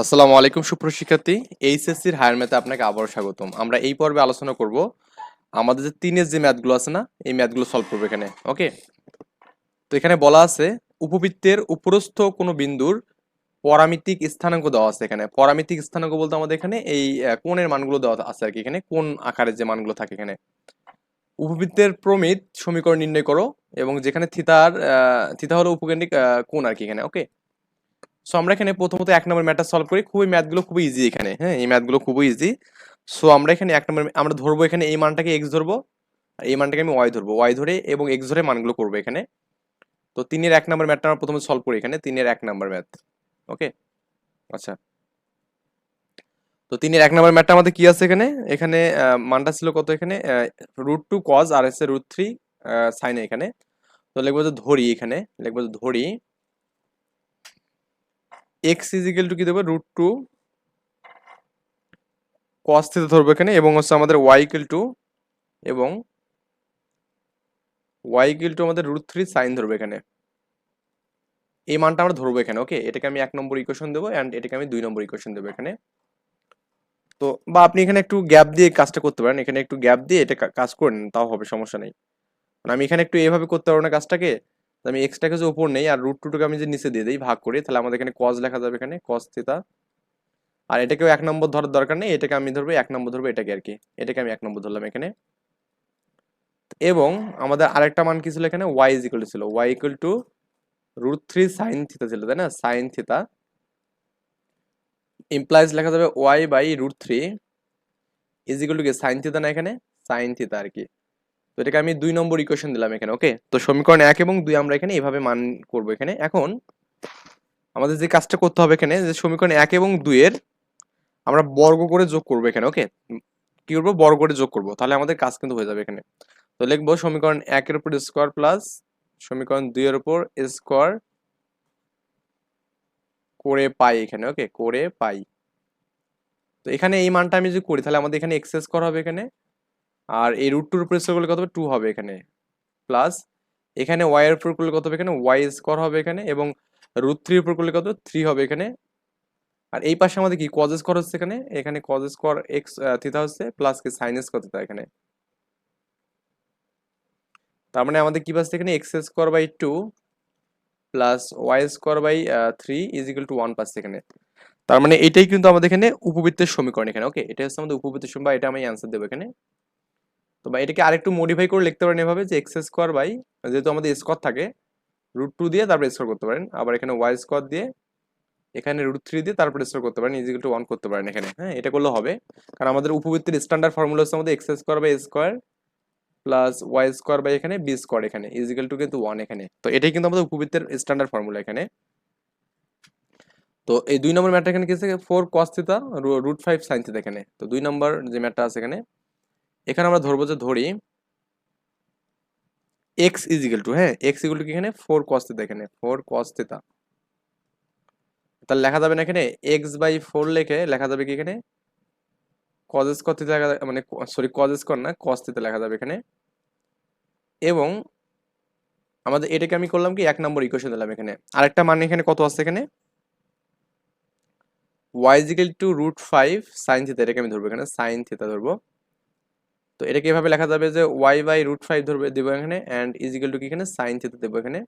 আসসালামু আলাইকুম সুপ্রশিক্ষার্থী এইচএসসির হায়ার ম্যাথে আপনাকে আবারও স্বাগতম। আমরা এই পর্বে আলোচনা করব আমাদের যে তিনের যে ম্যাথগুলো আছে না, এই ম্যাথগুলো সলভ করব এখানে ওকে তো এখানে বলা আছে, উপবৃত্তের উপরস্থ কোনো বিন্দুর পরামিতিক স্থানাঙ্ক দেওয়া আছে এখানে। পরামিতিক স্থানাঙ্ক বলতে আমাদের এখানে এই কোণের মানগুলো দেওয়া আছে আর কি এখানে কোন আকারের যে মানগুলো থাকে এখানে। উপবৃত্তের প্রমিত সমীকরণ নির্ণয় করো এবং যেখানে থিতার থিতা হলো উপকেন্দ্রিক কোণ আর কি এখানে ওকে সো আমরা এখানে প্রথমত এক নম্বর ম্যাথটা সলভ করি। খুবই ম্যাথগুলো খুবই ইজি এখানে। হ্যাঁ এই ম্যাথগুলো খুবই ইজি সো আমরা এখানে এক নম্বর আমরা ধরবো এখানে এই মানটাকে এক্স ধরবো। আর এই মানটাকে আমি ওয়াই ধরবো। ওয়াই ধরে এবং এক্স ধরে মানগুলো করব এখানে। তো, তিনের এক নম্বর ম্যাথটা আমরা প্রথমে সলভ করি এখানে। তিনের এক নম্বর ম্যাথ ওকে আচ্ছা। তো, তিনের এক নম্বর ম্যাথটা আমাদের কি আছে এখানে? এখানে মানটা ছিল কত এখানে? রুট টু কজ আর এস রুট থ্রি সাইনে এখানে। তো, লিখব যে ধরি এখানে। লিখব যে ধরি এক্স ইজিক্যাল টু কি দেবো? রুট টু কস থিটা ধরবো এখানে এবং হচ্ছে আমাদের ওয়াই ইকুয়াল টু এবং ওয়াই ইকুয়াল টু আমাদের রুট থ্রি সাইন ধরবো এখানে। এই মানটা আমরা ধরবো এখানে ওকে এটাকে আমি এক নম্বর ইকুয়েশন দেবো অ্যান্ড এটাকে আমি দুই নম্বর ইকুয়েশন দেবো এখানে। তো, বা আপনি এখানে একটু গ্যাপ দিয়ে কাজটা করতে পারেন, এখানে একটু গ্যাপ দিয়ে এটা কাজ করে তাও হবে, সমস্যা নেই। মানে আমি এখানে একটু এভাবে করতে পারব না কাজটাকে আমি এক্সটাকে যে উপর নেই, আর রুট টুটাকে আমি যে নিচে দিয়ে দিই, ভাগ করি, তাহলে আমাদের এখানে কজ লেখা যাবে এখানে কস থিতা আর এটাকেও এক নম্বর ধরার দরকার নেই, এটাকে আমি ধরবো, এক নম্বর ধরবো এটাকে আর কি, এটাকে আমি এক নম্বর ধরলাম এখানে। এবং আমাদের আরেকটা মান কি ছিল এখানে? ওয়াই ইজ ইকুয়াল ছিল y equal to root three sine theta ছিল, তাই না? সাইন থিতা ইমপ্লাইজ লেখা যাবে y by root three is equal to কি? সাইন থিতা না এখানে? সাইন থিতা আর কি। তো এটাকে আমি দুই নম্বর ইকুয়েশন দিলাম এখানে ওকে তো সমীকরণ এক এবং দুই আমরা এখানে এইভাবে মান করব এখানে। এখন আমাদের যে কাজটা করতে হবে এখানে, যে সমীকরণ এক এবং দুইয়ের আমরা বর্গ করে যোগ করব এখানে ওকে কি করব? বর্গ করে যোগ করব, তাহলে আমাদের কাজ কিন্তু হয়ে যাবে এখানে। তো লিখব সমীকরণ একের উপর স্কোয়ার প্লাস সমীকরণ দুইয়ের উপর স্কোয়ার করে পাই এখানে ওকে করে পাই। তো এখানে এই মানটা আমি যদি করি, তাহলে আমাদের এখানে এক্স স্কোয়ার হবে এখানে। আর এই রুট টুর উপর করলে কত হবে? টু হবে এখানে। প্লাস এখানে ওয়াই এর উপর করলে কত হবে এখানে? ওয়াই স্কোয়ার হবে এখানে এবং রুট থ্রির উপর করলে কত থ্রি হবে এখানে। আর এই পাশে আমাদের কি? কজ স্কোয়ার হচ্ছে এখানে। এখানে কজ স্কোয়ার এক্স থিতা হচ্ছে প্লাস কি? সাইন স্কোয়ার থিতা এখানে। তার মানে আমাদের কি পাচ্ছে এখানে? X square by two plus y square by three is equal to one পাচ্ছে এখানে। তার মানে এটাই কিন্তু আমাদের এখানে উপবৃত্তের সমীকরণ এখানে ওকে এটা হচ্ছে আমাদের উপবৃত্তের সমীকরণ এটা আমি অ্যান্সার দেবো এখানে। তো বা এটাকে আরেকটু মডিফাই করে লিখতে পারেন এভাবে যে এক্স স্কোয়ার বাই যেহেতু আমাদের স্কোয়ার থাকে রুট টু দিয়ে তারপরে স্কোয়ার করতে পারেন। আবার এখানে ওয়াই স্কোয়ার দিয়ে, এখানে রুট থ্রি দিয়ে তারপরে স্কোয়ার করতে পারেন। ইজিক্যাল টু ওয়ান করতে পারেন এখানে। হ্যাঁ এটা করলে হবে। কারণ আমাদের উপবৃত্তির স্ট্যান্ডার্ড ফর্মুলা হচ্ছে আমাদের x square by square plus y square by এখানে বি স্কোয়ার এখানে ইজিক্যাল টু কিন্তু ওয়ান এখানে। তো এটাই কিন্তু আমাদের উপবৃত্তের স্ট্যান্ডার্ড ফর্মুলা এখানে। তো এই দুই নম্বর ম্যাটটা এখানে কি four cos theta root five sine theta এখানে। তো দুই নম্বর যে ম্যাটটা আছে এখানে এখানে আমরা ধরবো যে ধরি এক্স ইজিক্যাল টু হ্যাঁ এক্স ইকুয়াল টু কি এখানে? ফোর কস থিতা এখানে ফোর কস থিতা তাহলে লেখা যাবে না এখানে? এক্স বাই ফোর লেখে লেখা যাবে কি এখানে? কজ স্কোয়ার থিতা মানে সরি কজ স্কোয়ার না কস থিতা লেখা যাবে এখানে। এবং আমাদের এটাকে আমি করলাম কি, এক নম্বর ইকুয়েশন দিলাম এখানে। আরেকটা মান এখানে কত আছে এখানে? Y is equal to root five sine theta এটাকে আমি ধরবো এখানে সাইন থিতা ধরবো। তো এটাকে এভাবে লেখা যাবে যে ওয়াই বাই রুট ফাইভ ধরবে, দেবো এখানে অ্যান্ড ইজিক্যাল টু কি এখানে? সাইন থিতা দেবো এখানে।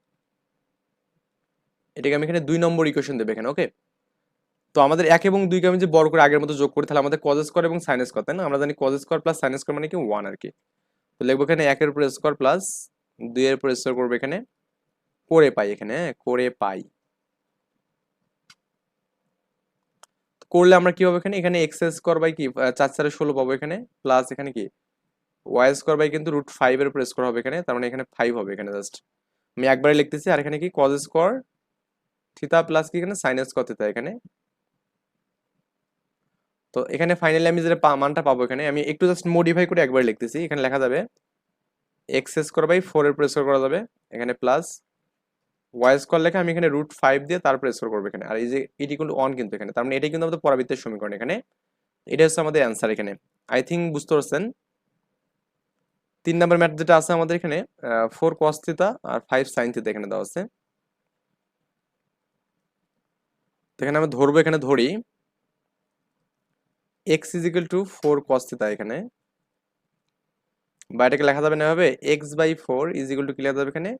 এটাকে আমি এখানে দুই নম্বর ইকুয়েশন দেবো এখানে ওকে তো আমাদের এক এবং দুইকে আমি যে বড় করে আগের মতো যোগ করি, তাহলে আমাদের কজ স্কোয়ার এবং সাইন স্কোয়ার তাই না? আমরা জানি cos square plus sine square মানে কি? ওয়ান আর কি। তো লিখব এখানে একের উপর স্কোয়ার প্লাস দুইয়ের উপর স্কোয়ার করব এখানে, করে পাই এখানে হ্যাঁ করে পাই। করলে আমরা কি হবে এখানে? এখানে এক্স স্কোয়ার বাই কি? চার চারে ষোলো পাবো এখানে প্লাস এখানে কি? ওয়াই স্কোয়ার বাই কিন্তু রুট ফাইভ এর উপর স্কোয়ার হবে এখানে, তার মানে এখানে ফাইভ হবে এখানে জাস্ট আমি একবারে লিখতেছি, আর এখানে কি কজ স্কোয়ার থিতা প্লাস কি এখানে সাইন স্কোয়ার থিতা এখানে। তো এখানে ফাইনালি আমি যেটা মানটা পাবো এখানে, আমি একটু জাস্ট মডিফাই করে একবার লিখতেছি, এখানে লেখা যাবে এক্স স্কোয়ার বাই ফোর এর প্রেসার করা যাবে, এখানে প্লাস ওয়াই স্কোয়ার লেখা আমি এখানে রুট ফাইভ দিয়ে তারপরে স্কোর করব এখানে, আর এই যে এটি কিন্তু অন কিন্তু এখানে, তার মানে এটাই কিন্তু আমাদের পরাবৃত্তের সমীকরণ এখানে। এটা হচ্ছে আমাদের অ্যান্সার এখানে। আই থিঙ্ক বুঝতে পারছেন? তিন নম্বর ম্যাথ যেটা আছে আমাদের এখানে ফোর কস থিতা আর ফাইভ সাইন থিতা এখানে দেওয়া আছে। এখানে আমি ধরবো, এখানে ধরি x is equal to four cos theta এখানে। বা এটাকে লেখা যাবে না এভাবে x by four is equal to কি লেখা যাবে এখানে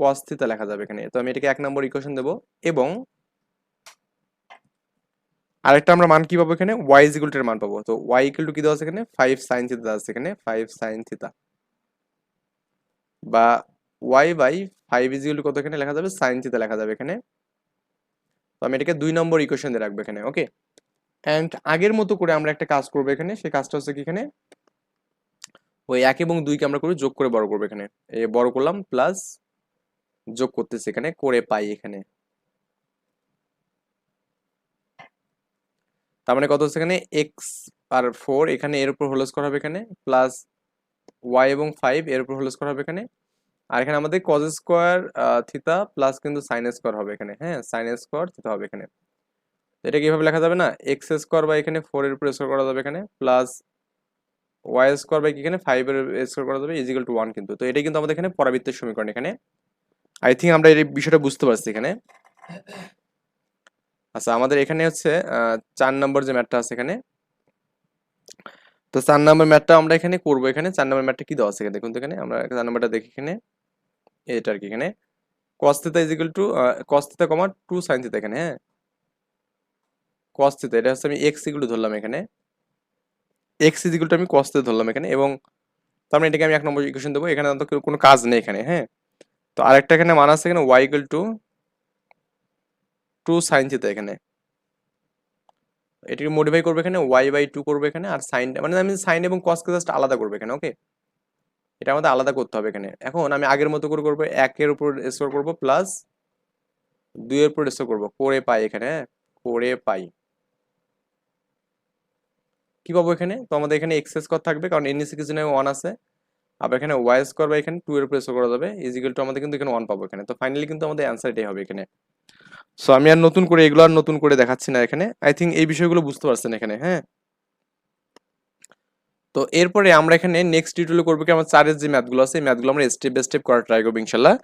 কস থিতা লেখা যাবে এখানে। তো আমি এটাকে এক নম্বর ইকুয়েশন দেবো এবং আরেকটা আমরা মান কি পাবো এখানে? ওয়াই ইজিক্যাল টু মান পাবো। তো ওয়াই ইকুয়াল টু কি দেওয়া আছে এখানে? ফাইভ সাইন থিতা আছে এখানে। ফাইভ সাইন থিতা বা y by five is equal to কত এখানে? লেখা যাবে সাইন থিতা লেখা যাবে এখানে। তো আমি এটাকে দুই নম্বর ইকুয়েশন দিয়ে রাখব এখানে ওকে অ্যান্ড আগের মতো করে আমরা একটা কাজ করব এখানে। সেই কাজটা হচ্ছে কি এখানে? ওই এক এবং দুইকে আমরা করে যোগ করে বড় করব এখানে। এই বড় করলাম প্লাস যোগ করতেছি এখানে, করে পাই এখানে। তার মানে কত হচ্ছে এখানে? এক্স আর ফোর এখানে এর উপর হোলস করা হবে এখানে প্লাস ওয়াই এবং ফাইভ এর উপর হোলস করা হবে এখানে। আর এখানে আমাদের কজ স্কোয়ার থিতা প্লাস কিন্তু সাইন স্কোয়ার হবে এখানে হ্যাঁ? সাইন স্কোয়ার থিতা হবে এখানে। এটা কীভাবে লেখা যাবে না? এক্স স্কোয়ার বা এখানে ফোর এর উপর স্কোয়ার করা যাবে এখানে প্লাস ওয়াই স্কোয়ার বাই এখানে? ফাইভ এর স্কোয়ার করা যাবে ইজিক্যাল টু ওয়ান কিন্তু। তো এটাই কিন্তু আমাদের এখানে পরাবৃত্তের সমীকরণ এখানে। আই থিঙ্ক আমরা এই বিষয়টা বুঝতে পারছি এখানে। আচ্ছা আমাদের এখানে হচ্ছে চার নম্বর যে ম্যাটটা আছে এখানে, তো চার নম্বর ম্যাটটা আমরা এখানে করব এখানে। চার নম্বর ম্যাটটা কি দেওয়া আছে এখানে? দেখুন তো এখানে, আমরা চার নম্বরটা দেখি এখানে। এটা আর কি এখানে। Theta is equal to theta comma two sine theta এখানে হ্যাঁ? কস্তিতা এটা হচ্ছে আমি x ইকুয়াল ধরলাম এখানে। এক্স ইজ ইকুয়াল টু আমি থিতা ধরলাম এখানে এবং তার মানে এটাকে আমি এক নম্বর ইকুয়েশন দেবো। এখানে তো কোনো কাজ নেই এখানে হ্যাঁ? তো আরেকটা এখানে মান আছে এখানে y equal to two sine theta এখানে। এটাকে মডিফাই করবে এখানে ওয়াই বাই টু করবে এখানে, আর সাইন মানে আমি সাইন এবং কসকে জাস্ট আলাদা করবে এখানে ওকে এটা আমাদের আলাদা করতে হবে এখানে। এখন আমি আগের মতো করে করব, একের উপর স্টোর করব প্লাস দুইয়ের উপর স্টোর করব, করে পাই এখানে হ্যাঁ? করে পাই। কি পাবো এখানে? তো আমাদের এখানে এক্স স্কোয়ার থাকবে, কারণ এন কিছু ওয়ান আছে। আবার এখানে ওয়াই স্কোয়ার বা এখানে টু এর উপর স্টোর করা যাবে ইজিক্যাল টু আমাদের কিন্তু এখানে ওয়ান পাবো এখানে। তো ফাইনালি কিন্তু আমাদের অ্যান্সার এটাই হবে এখানে। সো আমি আর নতুন করে এগুলো আর নতুন করে দেখাচ্ছি না এখানে। আই থিঙ্ক এই বিষয়গুলো বুঝতে পারছেন এখানে হ্যাঁ? তো এরপরে আমরা এখানে নেক্সট টিউটোরিয়াল করব কি? আমার চারের যে ম্যাথগুলো আছে, এই ম্যাথগুলো আমরা স্টেপ বাই স্টেপ করার ট্রাই করব ইনশাল্লাহ।